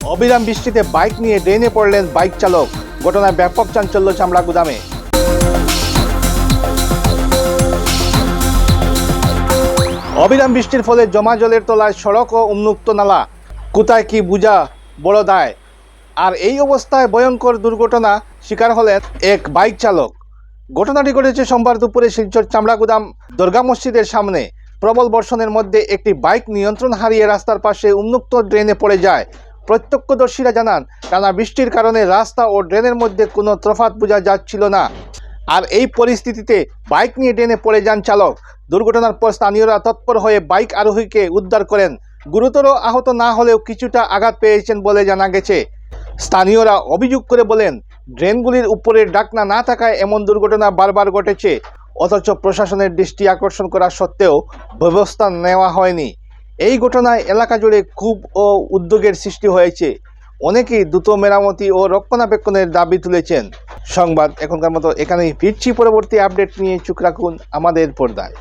অবিরাম বৃষ্টিতে বাইক নিয়ে ড্রেনে পড়লেন বাইক চালক। ঘটনায় ব্যাপক চাঞ্চল্য চামড়া গুদামে। অবিরাম বৃষ্টির ফলে জমা জলের তলায় সড়ক ও উন্মুক্ত নালা। কোথায় কি বুঝা বড় দায় আর এই অবস্থায় ভয়ঙ্কর দুর্ঘটনা শিকার হলেন এক বাইক চালক। ঘটনাটি ঘটেছে সোমবার দুপুরে শিলচর চামড়া গুদাম দরগা মসজিদের সামনে। প্রবল বর্ষণের মধ্যে একটি বাইক নিয়ন্ত্রণ হারিয়ে রাস্তার পাশে উন্মুক্ত ড্রেনে পড়ে যায় প্রত্যক্ষদর্শীরা জানান, টানা বৃষ্টির কারণে রাস্তা ও ড্রেনের মধ্যে কোনো তফাৎ বোঝা যাচ্ছিল না। আর এই পরিস্থিতিতে বাইক নিয়ে ড্রেনে পড়ে যান চালক। দুর্ঘটনার পর স্থানীয়রা তৎপর হয়ে বাইক আরোহীকে উদ্ধার করেন। গুরুতর আহত না হলেও কিছুটা আঘাত পেয়েছেন বলে জানা গেছে। স্থানীয়রা অভিযোগ করে বলেন, ড্রেনগুলির উপরে ডাকনা না থাকায় এমন দুর্ঘটনা বারবার ঘটেছে। অথচ প্রশাসনের দৃষ্টি আকর্ষণ করা সত্ত্বেও ব্যবস্থা নেওয়া হয়নি। এই ঘটনায় এলাকা জুড়ে খুব ও উদ্যোগের সৃষ্টি হয়েছে। অনেকেই দ্রুত মেরামতি ও রক্ষণাবেক্ষণের দাবি তুলেছেন। সংবাদ এখনকার মতো এখানেই ফিরছি। পরবর্তী আপডেট নিয়ে চুক রাখুন আমাদের পর্দায়।